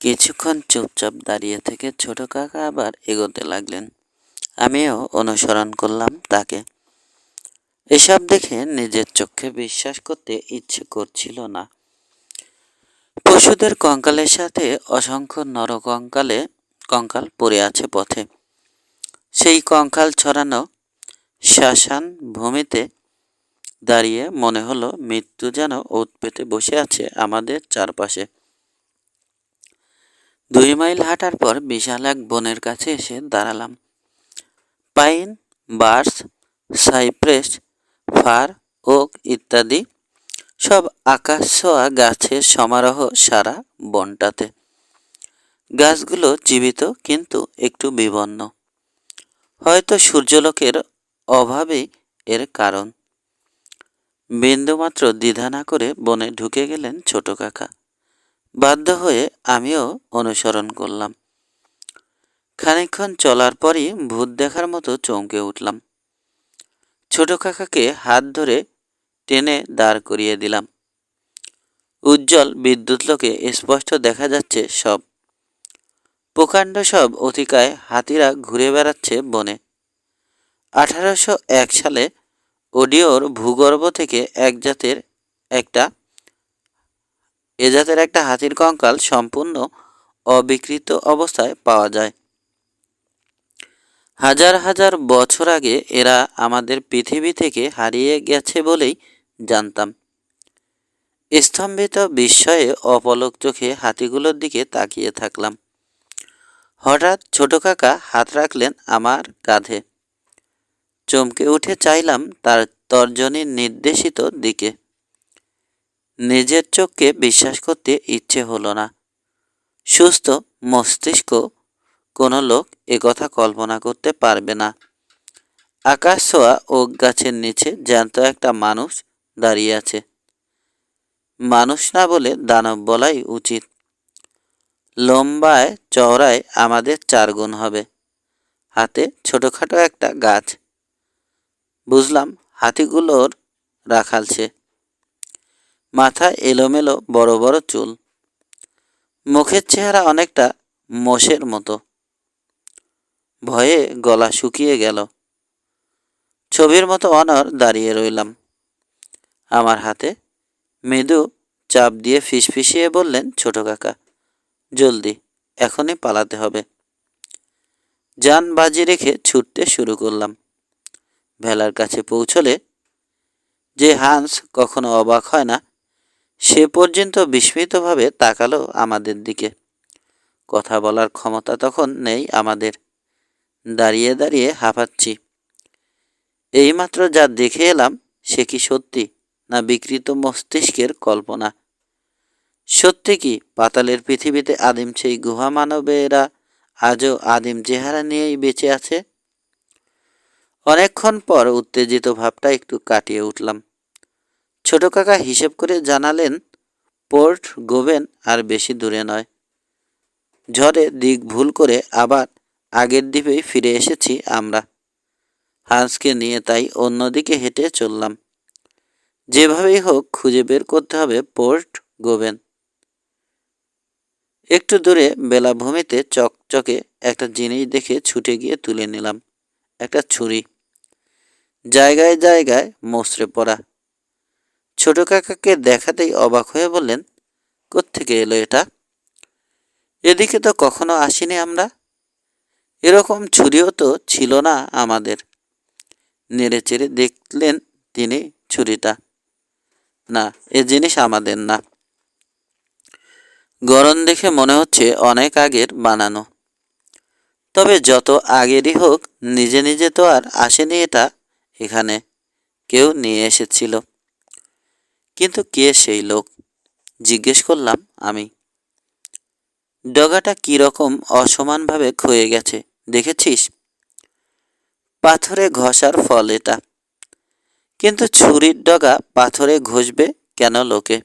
কিছুক্ষণ চুপচাপ দাঁড়িয়ে থেকে ছোট কাকা আবার এগোতে লাগলেন। আমিও অনুসরণ করলাম তাকে। এসব দেখে নিজের চোখে বিশ্বাস করতে ইচ্ছে করছিল না। পশুদের কঙ্কালের সাথে অসংখ্য নরকঙ্কালে কঙ্কাল পড়ে আছে পথে। সেই কঙ্কাল ছড়ানো শ্মশান ভূমিতে দাঁড়িয়ে মনে হলো মৃত্যু যেন ওত পেতে বসে আছে আমাদের চারপাশে। দুই মাইল হাঁটার পর বিশাল এক বনের কাছে এসে দাঁড়ালাম। Pine, birch, cypress, fir, oak ইত্যাদি সব আকাশ ছোঁয়া গাছের সমারোহ সারা বনটাতে। গাছগুলো জীবিত কিন্তু একটু বিবন্ন হয়তো সূর্যলোকের অভাবেই এর কারণ। বিন্দুমাত্র দ্বিধা না করে বনে ঢুকে গেলেন ছোট কাকা। বাধ্য হয়ে আমিও অনুসরণ করলাম। খানিকক্ষণ চলার পরই ভূত দেখার মতো চমকে উঠলাম। ছোট কাকাকে হাত ধরে টেনে দাঁড় করিয়ে দিলাম। উজ্জ্বল বিদ্যুৎ লোকে স্পষ্ট দেখা যাচ্ছে সব। প্রকাণ্ড সব অতিকায় হাতিরা ঘুরে বেড়াচ্ছে বনে। আঠারোশো এক সালে ওডিওর ভূগর্ভ থেকে এক জাতের একটা এ জাতের একটা হাতির কঙ্কাল সম্পূর্ণ অবিকৃত অবস্থায় পাওয়া যায়। হাজার হাজার বছর আগে এরা আমাদের পৃথিবী থেকে হারিয়ে গেছে বলেই জানতাম। স্তম্ভিত বিস্ময়ে অপলক চোখে হাতিগুলোর দিকে তাকিয়ে থাকলাম। হঠাৎ ছোট কাকা হাত রাখলেন আমার কাঁধে। চমকে উঠে চাইলাম তার তর্জনীর নির্দেশিত দিকে। নিজের চোখকে বিশ্বাস করতে ইচ্ছে হলো না। সুস্থ মস্তিষ্ক কোনো লোক একথা কল্পনা করতে পারবে না। আকাশ ছোঁয়া ও গাছের নিচে জ্যান্ত একটা মানুষ দাঁড়িয়ে আছে। মানুষ না বলে দানব বলাই উচিত। লম্বায় চওড়ায় আমাদের চার গুণ হবে। হাতে ছোটোখাটো একটা গাছ। বুঝলাম, হাতিগুলোর রাখালছে মাথা এলোমেলো বড় বড় চুল। মুখের চেহারা অনেকটা মোষের মতো। ভয়ে গলা শুকিয়ে গেল। ছবির মতো অনর দাঁড়িয়ে রইলাম। আমার হাতে মৃদু চাপ দিয়ে ফিসফিসিয়ে বললেন, ছোট কাকা, জলদি, এখনই পালাতে হবে। যান বাজি রেখে ছুটতে শুরু করলাম। ভেলার কাছে পৌঁছলে যে হান্স কখনো অবাক হয় না সে পর্যন্ত বিস্মিতভাবে তাকালো আমাদের দিকে। কথা বলার ক্ষমতা তখন নেই আমাদের। দাঁড়িয়ে দাঁড়িয়ে হাঁপাচ্ছি। এইমাত্র যা দেখে এলাম, সে কি সত্যি না বিকৃত মস্তিষ্কের কল্পনা? সত্যি কি পাতালের পৃথিবীতে আদিম সেই গুহা মানবেরা আজও আদিম চেহারা নিয়েই বেঁচে আছে? অনেকক্ষণ পর উত্তেজিত ভাবটা একটু কাটিয়ে উঠলাম। ছোট কাকা হিসেব করে জানালেন, পোর্ট গোবেন আর বেশি দূরে নয়। ঝড়ে দিক ভুল করে আবার আগের দ্বীপেই ফিরে এসেছি আমরা। হাঁসকে নিয়ে তাই অন্যদিকে হেঁটে চললাম। যেভাবেই হোক খুঁজে বের করতে হবে পোর্ট গোবেন। একটু দূরে বেলাভূমিতে চকচকে একটা জিনিস দেখে ছুটে গিয়ে তুলে নিলাম, একটা ছুরি। জায়গায় জায়গায় মসড়ে পড়া। ছোট কাকাকে দেখাতেই অবাক হয়ে বললেন, কোত্থেকে এলো এটা? এদিকে তো কখনো আসিনি আমরা। এরকম ছুরিও তো ছিল না আমাদের। নেড়ে চেড়ে দেখলেন তিনি ছুরিটা। না, এ জিনিস আমাদের না। গরম দেখে মনে হচ্ছে অনেক আগের বানানো। তবে যত আগেরই হোক, নিজে নিজে তো আর আসেনি এটা এখানে। কেউ নিয়ে এসেছিল। কিন্তু কে সেই লোক? জিজ্ঞেস করলাম আমি। ডগাটা কীরকম অসমানভাবে ক্ষয়ে গেছে, দেখেছিস? পাথরে ঘষার ফল এটা। কিন্তু ছুরির ডগা পাথরে ঘষবে কেন লোকে?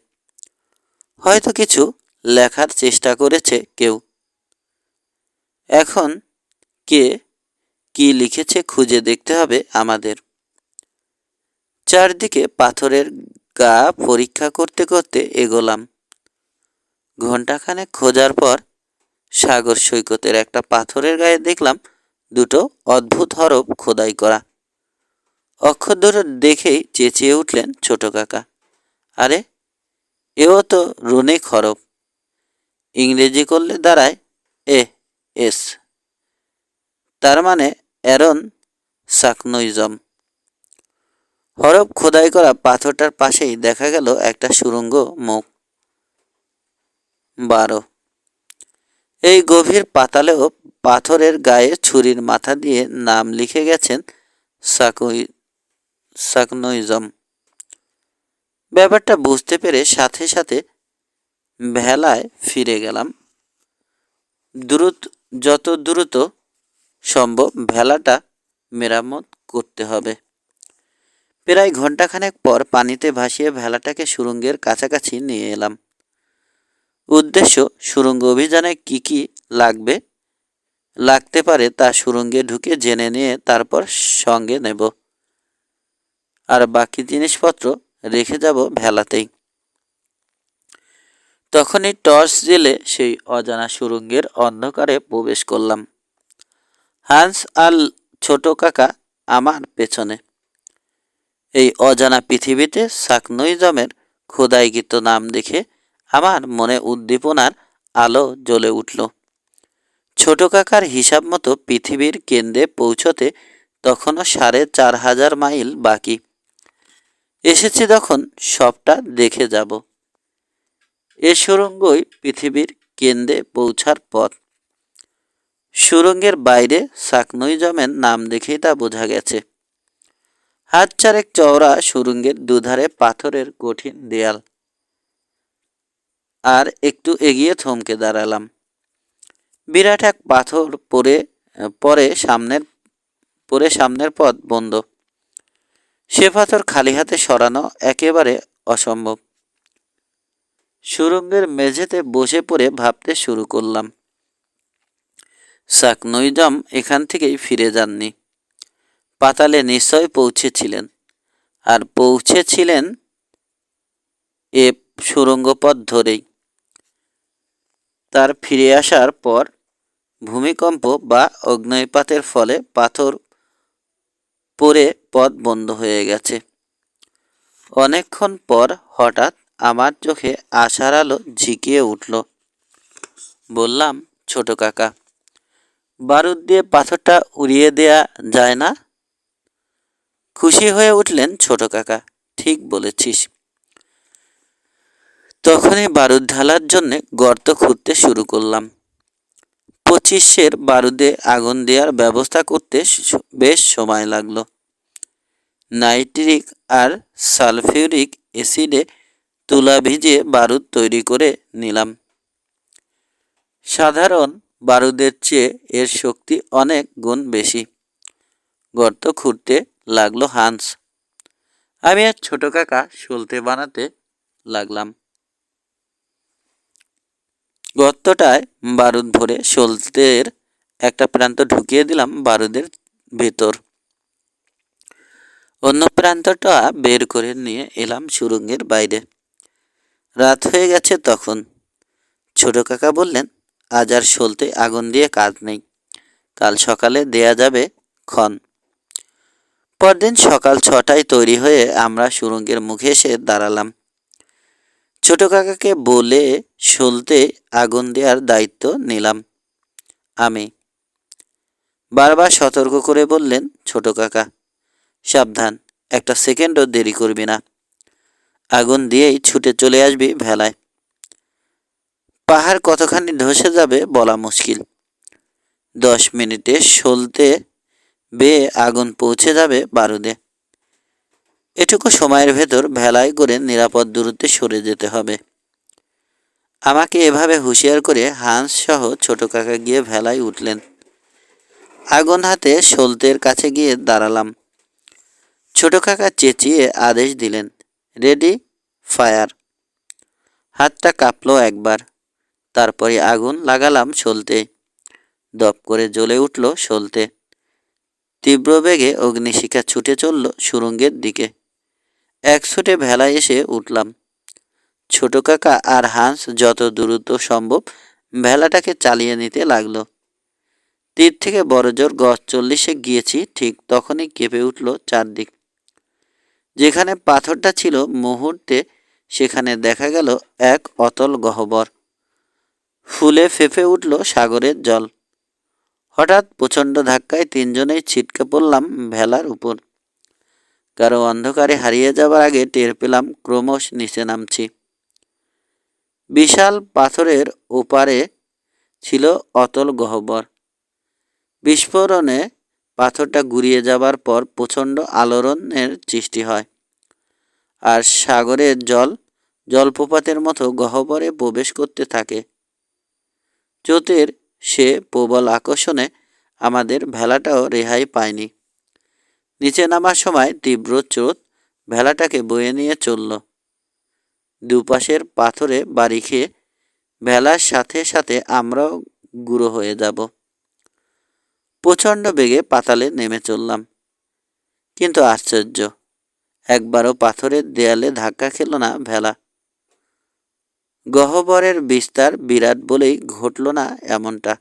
হয়তো কিছু লেখার চেষ্টা করেছে কেউ। এখন কে কি লিখেছে খুঁজে দেখতে হবে আমাদের। চারদিকে পাথরের গা পরীক্ষা করতে করতে এগোলাম। ঘণ্টাখানেক খোঁজার পর সাগর সৈকতের একটা পাথরের গায়ে দেখলাম দুটো অদ্ভুত হরফ খোদাই করা। অক্ষর দুটো দেখেই চেঁচিয়ে উঠলেন ছোট কাকা। আরে, এও তো রুনিক হরফ। ইংরেজি করলে দাঁড়ায় এ, এস। তার মানে অ্যারন সাকনইজম। হরফ খোদাই করা পাথরটার পাশেই দেখা গেল একটা সুরঙ্গ মুখ। বারো। এই গভীর পাতালেও পাথরের গায়ে ছুরির মাথা দিয়ে নাম লিখে গেছেন সাকুই সাকনইজম। ব্যাপারটা বুঝতে পেরে সাথে সাথে ভেলায় ফিরে গেলাম। দ্রুত যত দ্রুত সম্ভব ভেলাটা মেরামত করতে হবে। প্রায় ঘন্টাখানেক পর পানিতে ভাসিয়ে ভেলাটাকে সুরঙ্গের কাছাকাছি নিয়ে এলাম। উদ্দেশ্য, সুরঙ্গ অভিযানে কি কি লাগবে? লাগতে পারে তা সুরঙ্গে ঢুকে জেনে নিয়ে তারপর সঙ্গে নেব। আর বাকি জিনিসপত্র রেখে যাব ভেলাতেই। তখনই টর্চ জেলে সেই অজানা সুরঙ্গের অন্ধকারে প্রবেশ করলাম। হান্স আর ছোট কাকা আমার পেছনে। এই অজানা পৃথিবীতে সাকনইজমের খোদাইকৃত নাম দেখে আমার মনে উদ্দীপনার আলো জ্বলে উঠল। ছোট কাকার হিসাব মতো পৃথিবীর কেন্দ্রে পৌঁছতে তখনও সাড়ে চার হাজার মাইল বাকি। এসেছি তখন সবটা দেখে যাব। এ সুরঙ্গই পৃথিবীর কেন্দ্রে পৌঁছার পথ। সুরঙ্গের বাইরে সাকনইজমের নাম দেখেই তা বোঝা গেছে। হাত চারেক চওড়া সুরঙ্গের দুধারে পাথরের কঠিন দেয়াল। আর একটু এগিয়ে থমকে দাঁড়ালাম। বিরাট এক পাথর পরে পরে সামনের পরে সামনের পথ বন্ধ। সে পাথর খালি হাতে সরানো একেবারে অসম্ভব। সুরঙ্গের মেঝেতে বসে পড়ে ভাবতে শুরু করলাম সাকনইজম এখান থেকেই ফিরে যাননি। পাতালে নিশ্চয় পৌঁছেছিলেন। আর পৌঁছেছিলেন এ সুরঙ্গ পথ ধরেই। তার ফিরে আসার পর ভূমিকম্প বা অগ্নিপাতের ফলে পাথর পরে পথ বন্ধ হয়ে গেছে। অনেকক্ষণ পর হঠাৎ আমার চোখে আশার আলো ঝিকিয়ে উঠল। বললাম, ছোট কাকা, বারুদ দিয়ে পাথরটা উড়িয়ে দেয়া যায় না? খুশি হয়ে উঠলেন ছোট কাকা, ঠিক বলেছিস। তখনই বারুদ ঢালার জন্যে গর্ত খুঁড়তে শুরু করলাম। পঁচিশের বারুদে আগুন দেওয়ার ব্যবস্থা করতে বেশ সময় লাগল। নাইট্রিক আর সালফিউরিক অ্যাসিডে তুলা ভিজিয়ে বারুদ তৈরি করে নিলাম। সাধারণ বারুদের চেয়ে এর শক্তি অনেক গুণ বেশি। গর্ত খুঁড়তে লাগল হান্স। আমি আর ছোট কাকা সলতে বানাতে লাগলাম। গর্তটায় বারুদ ভরে সলতের একটা প্রান্ত ঢুকিয়ে দিলাম বারুদের ভেতর। অন্য প্রান্তটা বের করে নিয়ে এলাম সুরঙ্গের বাইরে। রাত হয়ে গেছে তখন। ছোট কাকা বললেন, আজ আর সলতে আগুন দিয়ে কাজ নেই। কাল সকালে দেয়া যাবে ক্ষণ। পরদিন সকাল ছটায় তৈরি হয়ে আমরা সুরঙ্গের মুখে এসে দাঁড়ালাম। ছোট কাকাকে বলে সলতে আগুন দেওয়ার দায়িত্ব নিলাম আমি। বারবার সতর্ক করে বললেন ছোট কাকা, সাবধান, একটা সেকেন্ডও দেরি করবি না। আগুন দিয়েই ছুটে চলে আসবি ভেলায়। পাহাড় কতখানি ধসে যাবে বলা মুশকিল। দশ মিনিটে সলতে বেয়ে আগুন পৌঁছে যাবে বারুদে। এটুকু সময়ের ভেতর ভেলায় করে নিরাপদ দূরত্বে সরে যেতে হবে। আমাকে এভাবে হুঁশিয়ার করে হাঁস সহ ছোট কাকা গিয়ে ভেলায় উঠলেন। আগুন হাতে সলতের কাছে গিয়ে দাঁড়ালাম। ছোট কাকা চেঁচিয়ে আদেশ দিলেন রেডি ফায়ার হাতটা কাঁপলো একবার। তারপরে আগুন লাগালাম সলতে দপ করে জ্বলে উঠল সলতে তীব্র বেগে অগ্নিশিখা ছুটে চলল সুরঙ্গের দিকে। এক ছুটে ভেলায় এসে উঠলাম। ছোট কাকা আর হাঁস যত দ্রুত সম্ভব ভেলাটাকে চালিয়ে নিতে লাগল। তীর থেকে বড় জোর চল্লিশে গিয়েছি, ঠিক তখনই কেঁপে উঠল চারদিক। যেখানে পাথরটা ছিল মুহূর্তে সেখানে দেখা গেল এক অতল গহ্বর। ফুলে ফেঁপে উঠল সাগরের জল। হঠাৎ প্রচণ্ড ধাক্কায় তিনজনেই ছিটকে পড়লাম ভেলার উপর। কারও অন্ধকারে হারিয়ে যাবার আগে টের পেলাম ক্রমশ নিচে নামছি। বিশাল পাথরের ওপারে ছিল অতল গহ্বর। বিস্ফোরণে পাথরটা গুড়িয়ে যাবার পর প্রচণ্ড আলোড়নের সৃষ্টি হয় আর সাগরের জল জলপ্রপাতের মতো গহ্বরে প্রবেশ করতে থাকে। চোতের সে প্রবল আকর্ষণে আমাদের ভেলাটাও রেহাই পায়নি। নিচে নামার সময় তীব্র স্রোত ভেলাটাকে বয়ে নিয়ে চলল। দুপাশের পাথরে বাড়ি খেয়ে ভেলার সাথে সাথে আমরাও গুঁড়ো হয়ে যাব। প্রচণ্ড বেগে পাতালে নেমে চললাম। কিন্তু আশ্চর্য, একবারও পাথরের দেয়ালে ধাক্কা খেল না ভেলা। গহ্বরের বিস্তার বিরাট বলেই ঘটল না এমনটা।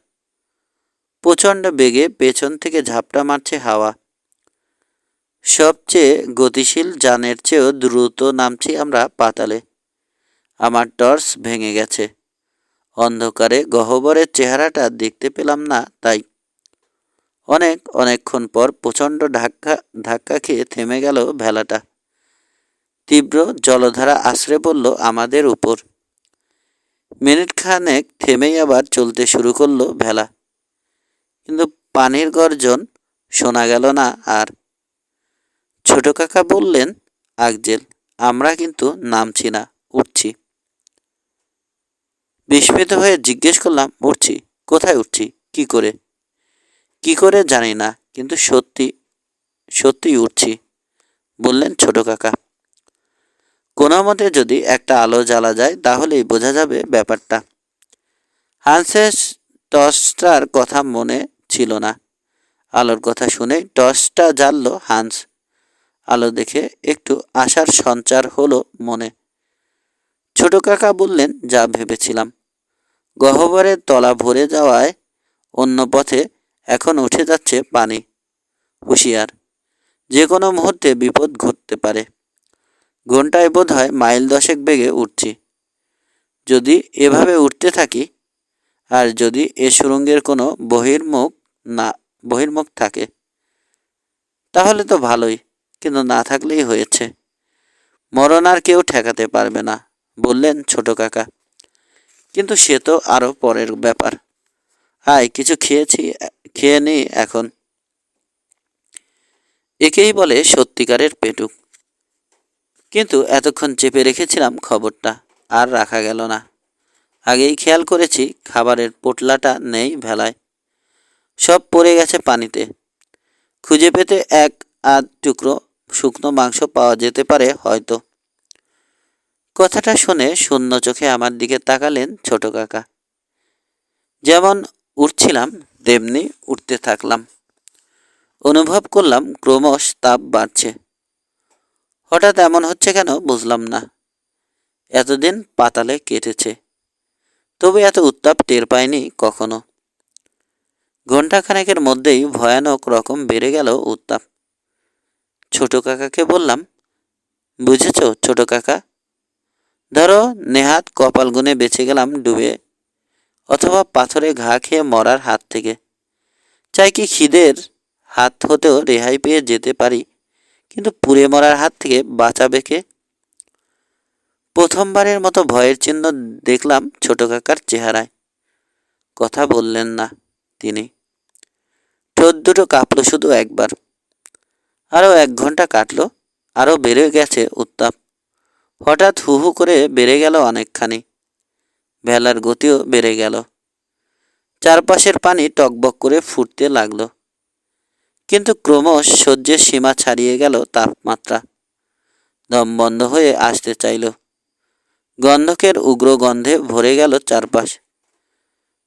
প্রচণ্ড বেগে পেছন থেকে ঝাপটা মারছে হাওয়া। সবচেয়ে গতিশীল যানের চেয়েও দ্রুত নামছি আমরা পাতালে। আমার টর্চ ভেঙে গেছে। অন্ধকারে গহ্বরের চেহারাটা দেখতে পেলাম না তাই। অনেক অনেকক্ষণ পর প্রচণ্ড ধাক্কা ধাক্কা খেয়ে থেমে গেল ভেলাটা। তীব্র জলধারা আশ্রে পড়ল আমাদের উপর। মিনিট খানেক থেমেই আবার চলতে শুরু করল ভেলা। কিন্তু পানির গর্জন শোনা গেল না আর। ছোট কাকা বললেন আগজেল আমরা কিন্তু নামছি না, উঠছি। বিস্মিত হয়ে জিজ্ঞেস করলাম, উঠছি? কোথায় উঠছি? কি করে? কি করে জানি না, কিন্তু সত্যি, সত্যিই উঠছি, বললেন ছোট কাকা। কোনো মতে যদি একটা আলো জ্বালা যায়, তাহলেই বোঝা যাবে ব্যাপারটা। হান্সের টর্চটার কথা মনে ছিল না। আলোর কথা শুনে টর্চটা জ্বাললো হান্স। আলো দেখে একটু আশার সঞ্চার হলো মনে। ছোট কাকা বললেন, যা ভেবেছিলাম। গহ্বরের তলা ভরে যাওয়ায় অন্য পথে এখন উঠে যাচ্ছে পানি, হুঁশিয়ার। যে কোনো মুহূর্তে বিপদ ঘটতে পারে। ঘন্টায় বোধ হয় মাইল দশেক বেগে উঠছি। যদি এভাবে উঠতে থাকি, আর যদি এ সুরঙ্গের কোনো বহির্মুখ না, বহির্মুখ থাকে, তাহলে তো ভালোই, কিন্তু না থাকলেই হয়েছে। মরণ আর কেউ ঠেকাতে পারবে না, বললেন ছোট কাকা। কিন্তু সে তো আরও পরের ব্যাপার। আয়, কিছু খেয়েছি, খেয়ে নি এখন। একেই বলে সত্যিকারের পেটুক। কিন্তু এতক্ষণ চেপে রেখেছিলাম খবরটা, আর রাখা গেল না। আগেই খেয়াল করেছি খাবারের পোটলাটা নেই ভেলায়। সব পড়ে গেছে পানিতে। খুঁজে পেতে এক আধ টুকরো শুকনো মাংস পাওয়া যেতে পারে হয়তো। কথাটা শুনে শূন্য চোখে আমার দিকে তাকালেন ছোট কাকা। যেমন উঠছিলাম, তেমনি উঠতে থাকলাম। অনুভব করলাম ক্রমশ তাপ বাড়ছে। হঠাৎ এমন হচ্ছে কেন বুঝলাম না। এতদিন পাতালে কেটেছে। তবে এত উত্তাপ টের পায়নি কখনো। ঘণ্টাখানেকের মধ্যেই ভয়ানক রকম বেড়ে গেল উত্তাপ। ছোট কাকাকে বললাম, বুঝেছ ছোট কাকা? ধরো নেহাত কপাল গুনে বেঁচে গেলাম ডুবে, অথবা পাথরে ঘা খেয়ে মরার হাত থেকে। চাই কি খিদের হাত হতেও রেহাই পেয়ে যেতে পারি কিন্তু পুড়ে মরার হাত থেকে বাঁচাবে কে? প্রথমবারের মতো ভয়ের চিহ্ন দেখলাম ছোট কাকার চেহারায়। কথা বললেন না তিনি। ঠোঁট দুটো কাঁপলো শুধু একবার। আরও এক ঘণ্টা কাটলো আরও বেড়ে গেছে উত্তাপ। হঠাৎ হু হু করে বেড়ে গেল অনেকখানি। ভেলার গতিও বেড়ে গেল। চারপাশের পানি টকবক করে ফুটতে লাগল। কিন্তু ক্রমশ সহ্যের সীমা ছাড়িয়ে গেল তাপমাত্রা। দম বন্ধ হয়ে আসতে চাইল। গন্ধকের উগ্র গন্ধে ভরে গেল চারপাশ।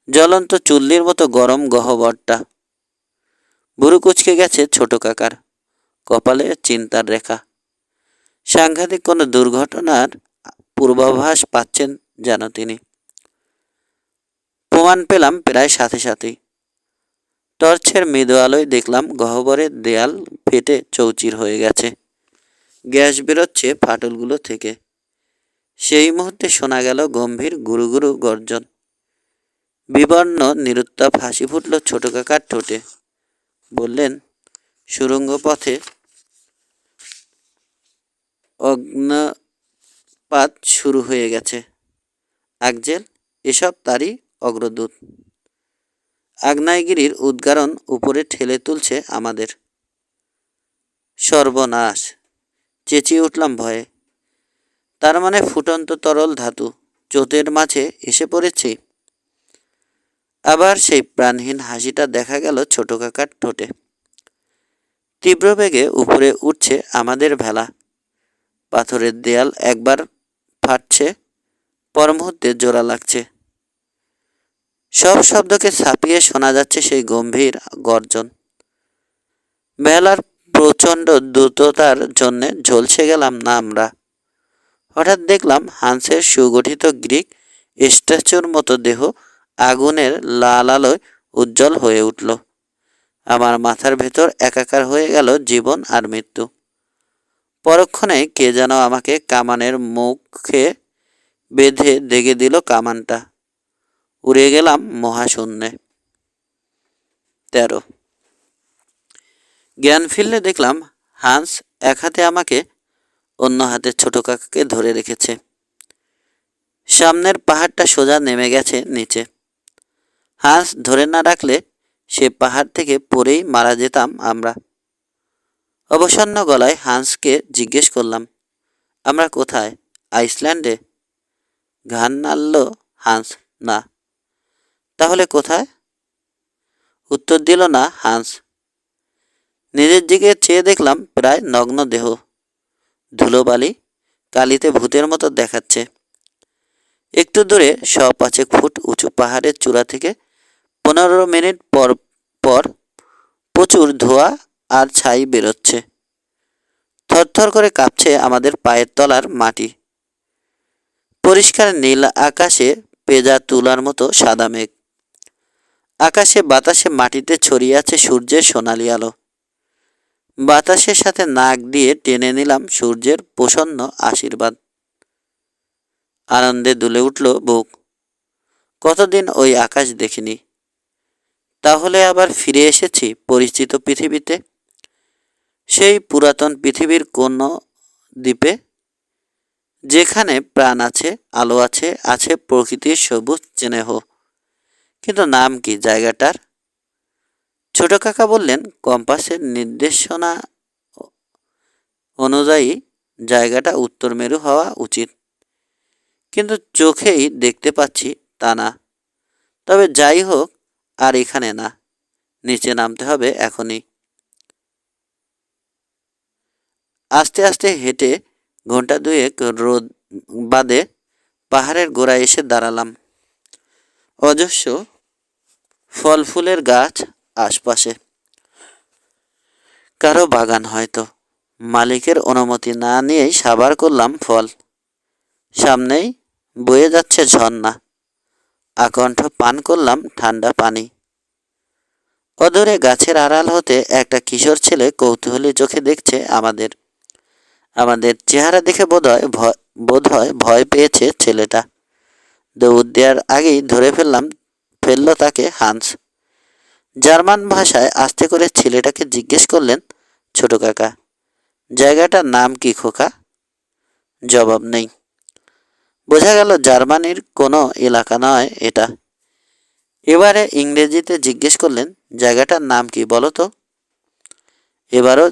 জ্বলন্ত চুল্লির মতো গরম গহ্বরটা। বুড়ো কুচকে গেছে ছোট কাকার। কপালে চিন্তার রেখা। সাংঘাতিক কোনো দুর্ঘটনার পূর্বাভাস পাচ্ছেন যেন তিনি। প্রমাণ পেলাম প্রায় সাথে সাথেই। টর্চের মৃদু আলোয় দেখলাম গহ্বরের দেয়াল ফেটে চৌচির হয়ে গেছে। গ্যাস বেরোচ্ছে ফাটলগুলো থেকে। সেই মুহূর্তে শোনা গেল গম্ভীর গুরু গুরু গর্জন। বিবর্ণ নিরুত্তাপ হাসি ফুটল ছোট কাকার ঠোঁটে। বললেন সুরঙ্গ পথে অগ্নপাত শুরু হয়ে গেছে। আকজেল এসব তারই অগ্রদূত। আগ্নেয়গিরির উদ্গারণ উপরে ঠেলে তুলছে আমাদের। সর্বনাশ, চেঁচিয়ে উঠলাম ভয়ে। তার মানে ফুটন্ত তরল ধাতু চোতের মাঝে এসে পড়েছি। আবার সেই প্রাণহীন হাসিটা দেখা গেল ছোট কাকার ঠোঁটে। তীব্র বেগে উপরে উঠছে আমাদের ভেলা। পাথরের দেয়াল একবার ফাটছে পর মুহূর্তে জোড়া লাগছে। সব শব্দকে ছাপিয়ে শোনা যাচ্ছে সেই গম্ভীর গর্জন। বেলার প্রচণ্ড দ্রুততার জন্যে ঝলসে গেলাম না আমরা। হঠাৎ দেখলাম হান্সের সুগঠিত গ্রিক স্ট্যাচুর মতো দেহ আগুনের লাল আলোয় উজ্জ্বল হয়ে উঠল। আমার মাথার ভেতর একাকার হয়ে গেল জীবন আর মৃত্যু। পরক্ষণে কে যেন আমাকে কামানের মুখে বেঁধে দেগে দিল কামানটা। উড়ে গেলাম মহাশূন্যে। তেরো। জ্ঞান ফিরলে দেখলাম হান্স এক হাতে আমাকে, অন্য হাতে ছোট কাকাকে ধরে রেখেছে। সামনের পাহাড়টা সোজা নেমে গেছে নিচে। হাঁস ধরে না রাখলে সে পাহাড় থেকে পড়েই মারা যেতাম আমরা। অবসন্ন গলায় হাঁসকে জিজ্ঞেস করলাম, আমরা কোথায়? আইসল্যান্ডে? ঘান নাড়ল হাঁস না। তাহলে কোথায়? উত্তর দিল না হাঁস নিজের দিকে চেয়ে দেখলাম প্রায় নগ্ন দেহ। ধুলোবালি কালিতে ভূতের মতো দেখাচ্ছে। একটু দূরে শ পাঁচেক ফুট উঁচু পাহাড়ের চূড়া থেকে পনেরো মিনিট পর পর প্রচুর ধোঁয়া আর ছাই বেরোচ্ছে। থরথর করে কাঁপছে আমাদের পায়ের তলার মাটি। পরিষ্কার নীল আকাশে পেজা তুলার মতো সাদা মেঘ। আকাশে বাতাসে মাটিতে ছড়িয়ে আছে সূর্যের সোনালি আলো। বাতাসের সাথে নাক দিয়ে টেনে নিলাম সূর্যের প্রসন্ন আশীর্বাদ। আনন্দে দুলে উঠল বুক। কতদিন ওই আকাশ দেখিনি। তাহলে আবার ফিরে এসেছি পরিচিত পৃথিবীতে? সেই পুরাতন পৃথিবীর কোন দ্বীপে? যেখানে প্রাণ আছে, আলো আছে আছে প্রকৃতির সবুজ স্নেহ। কিন্তু নাম কি জায়গাটার? ছোট কাকা বললেন, কম্পাসের নির্দেশনা অনুযায়ী জায়গাটা উত্তর মেরু হওয়া উচিত। কিন্তু চোখেই দেখতে পাচ্ছি তা না। তবে যাই হোক, আর এখানে না। নিচে নামতে হবে এখনই। আস্তে আস্তে হেঁটে ঘণ্টা দুয়েক রোদ বাদে পাহাড়ের গোড়ায় এসে দাঁড়ালাম। অজস্র ফল ফুলের গাছ আশপাশে। কারও বাগান হয়তো। মালিকের অনুমতি না নিয়েই সাবার করলাম ফল। সামনেই বয়ে যাচ্ছে ঝর্ণা। আকণ্ঠ পান করলাম ঠান্ডা পানি। অদূরে গাছের আড়াল হতে একটা কিশোর ছেলে কৌতূহলী চোখে দেখছে আমাদের। আমাদের চেহারা দেখে বোধ হয় ভয় বোধ হয় ভয় পেয়েছে ছেলেটা। দৌড় দেওয়ার আগেই ধরে ফেললাম ফেলল তাকে হান্স। জার্মান ভাষায় আস্তে করে ছেলেটাকে জিজ্ঞেস করলেন, ছোট কাকা, জায়গাটার নাম কি খোকা? জবাব নেই। বোঝা গেল জার্মানির কোনো এলাকা নয় এটা। এবারে ইংরেজিতে জিজ্ঞেস করলেন, জায়গাটার নাম কি বলো তো? এবারও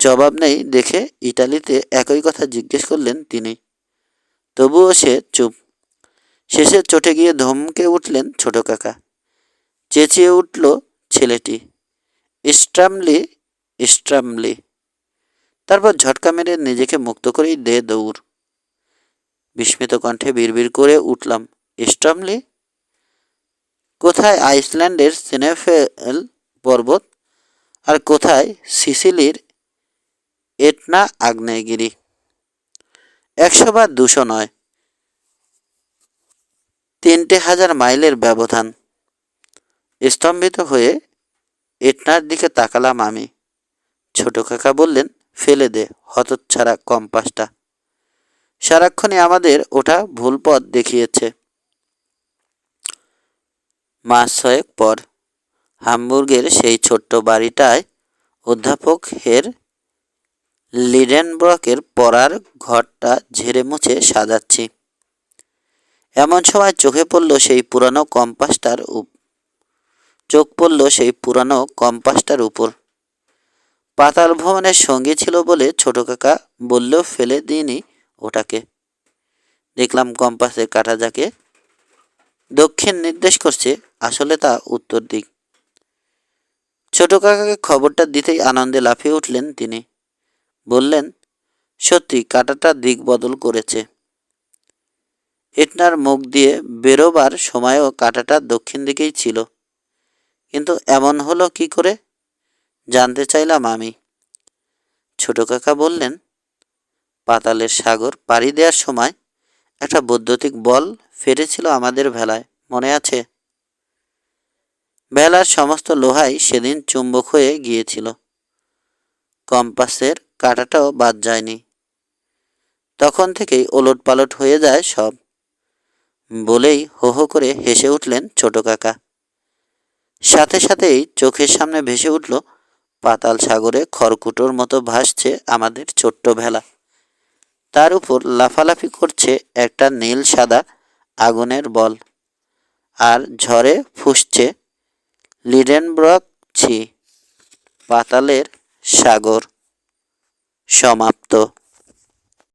জবাব নেই দেখে ইটালিতে একই কথা জিজ্ঞেস করলেন তিনি। তবুও সে চুপ। শেষে চটে গিয়ে ধমকে উঠলেন ছোট কাকা। চেঁচিয়ে উঠল ছেলেটি। স্ট্রামলি স্ট্রামলি তারপর ঝটকা মেরে নিজেকে মুক্ত করেই দে দৌড়। বিস্মিত কণ্ঠে বিড়বিড় করে উঠলাম স্ট্রামলি কোথায় আইসল্যান্ডের সিনেফেল পর্বত? আর কোথায় সিসিলির এটনা আগ্নেয়গিরি? একশো বা দুশো নয়। তিনটে হাজার মাইলের ব্যবধান। স্তম্ভিত হয়ে এটনার দিকে তাকালাম আমি। ছোট কাকা বললেন, ফেলে দে, হতচ্ছাড়া কম্পাসটা। সারাক্ষণই আমাদের ওটা ভুল পথ দেখিয়েছে। মাস ছয়েক পর হামবুর্গের সেই ছোট্ট বাড়িটায় অধ্যাপক হের লিডেনব্রকের পড়ার ঘরটা ঝেড়ে মুছে সাজাচ্ছি। এমন সময় চোখে পড়ল সেই পুরানো কম্পাসটার চোখ পড়ল সেই পুরানো কম্পাসটার উপর। পাতাল ভবনের সঙ্গী ছিল বলে ছোট কাকা বললেও ফেলে দিইনি ওটাকে। দেখলাম কম্পাসের কাটা যাকে দক্ষিণ নির্দেশ করছে, আসলে তা উত্তর দিক। ছোট কাকাকে খবরটা দিতেই আনন্দে লাফিয়ে উঠলেন তিনি। বললেন, সত্যি, কাটাটা দিক বদল করেছে। এটনার মুখ দিয়ে বেরোবার সময়ও কাঁটাটা দক্ষিণ দিকেই ছিল। কিন্তু এমন হলো কি করে? জানতে চাইলাম আমি। ছোট কাকা বললেন, পাতালের সাগর পাড়ি দেওয়ার সময় একটা বৈদ্যুতিক বল ফেটেছিল আমাদের ভেলায়, মনে আছে? ভেলার সমস্ত লোহাই সেদিন চুম্বক হয়ে গিয়েছিল। কম্পাসের কাঁটাটাও বাদ যায়নি। তখন থেকেই ওলট পালট হয়ে যায় সব। বলেই হো হো করে হেসে উঠলেন ছোট কাকা। সাথে সাথেই চোখের সামনে ভেসে উঠল পাতাল সাগরে খড়কুটোর মতো ভাসছে আমাদের ছোট্ট ভেলা। তার উপর লাফালাফি করছে একটা নীল সাদা আগুনের বল। আর ঝড়ে ফুসছে লিডেনব্রক ছি, পাতালের সাগর। সমাপ্ত।